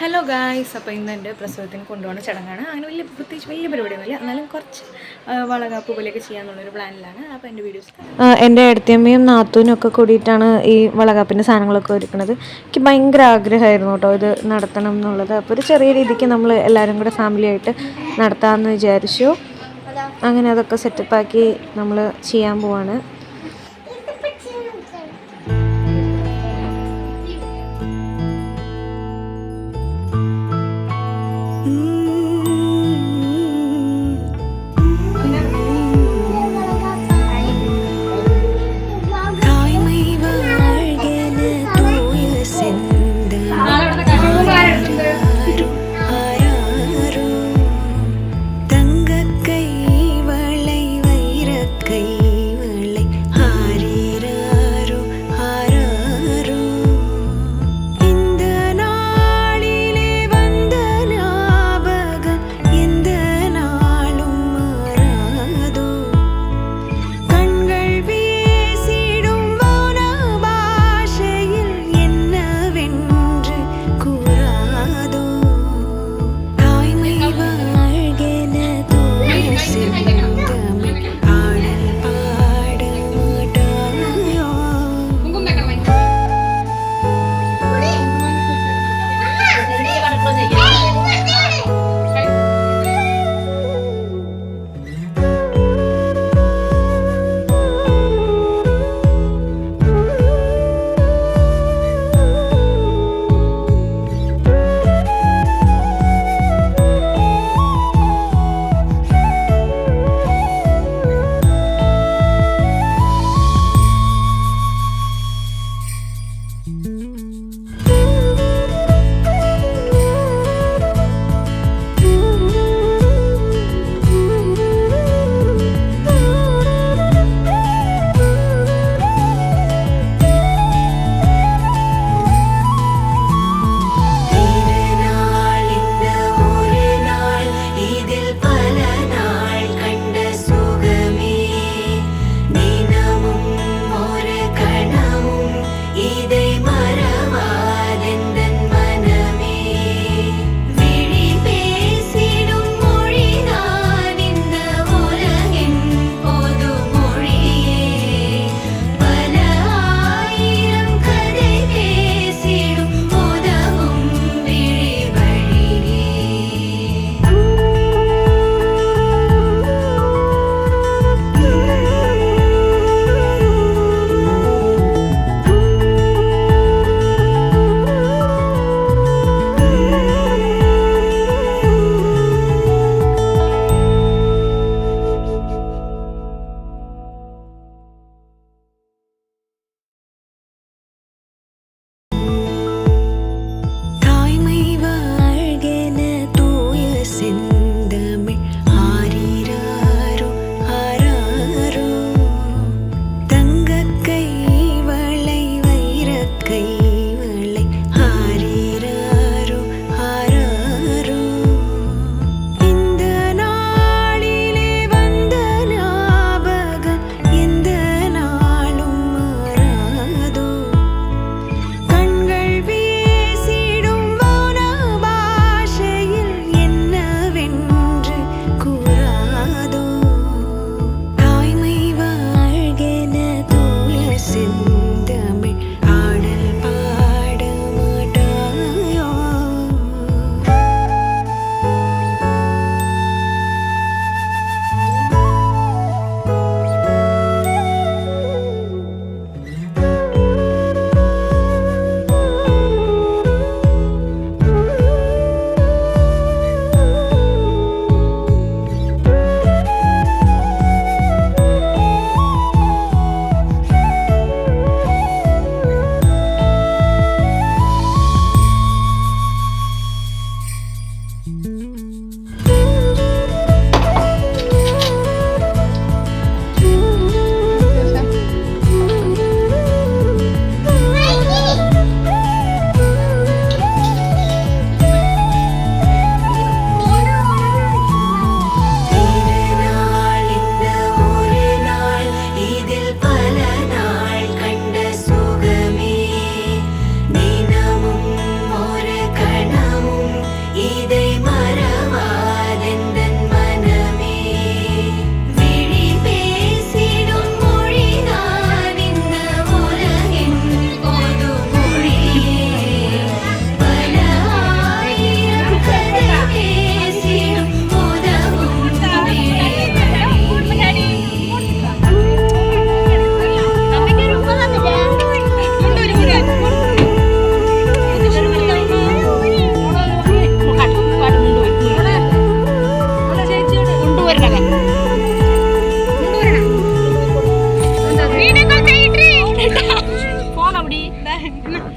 Hello guys അപ്പോൾ ഇന്ന് എന്റെ പ്രസവത്തിന് കൊണ്ടുപോകുന്ന ചടങ്ങാണ്. അങ്ങനെ വലിയ പ്രത്യേകിച്ച് വലിയ പരിപാടിയൊന്നുമില്ല. എന്നാലും കുറച്ച് വളകാപ്പ് പോലെയൊക്കെ ചെയ്യാമെന്നുള്ളൊരു പ്ലാനിലാണ്. അപ്പോൾ എന്റെ വീഡിയോസ് എന്റെ അടുത്തമ്മയും നാത്തൂനും ഒക്കെ കൂടിയിട്ടാണ് ഈ വളകാപ്പിന്റെ സാധനങ്ങളൊക്കെ ഒരുക്കുന്നത് എനിക്ക് ഭയങ്കര ആഗ്രഹമായിരുന്നു കേട്ടോ ഇത് നടത്തണം എന്നുള്ളത്. അപ്പോൾ ഒരു ചെറിയ രീതിക്ക് നമ്മൾ എല്ലാവരും കൂടെ ഫാമിലി ആയിട്ട് നടത്താമെന്ന് വിചാരിച്ചു. അങ്ങനെ അതൊക്കെ സെറ്റപ്പാക്കി നമ്മൾ ചെയ്യാൻ പോവാണ്.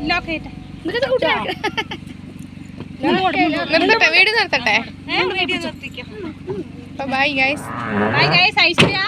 നിർത്തട്ടെ? വീട് നിർത്തട്ടെ bye guys bye guys Aishwarya.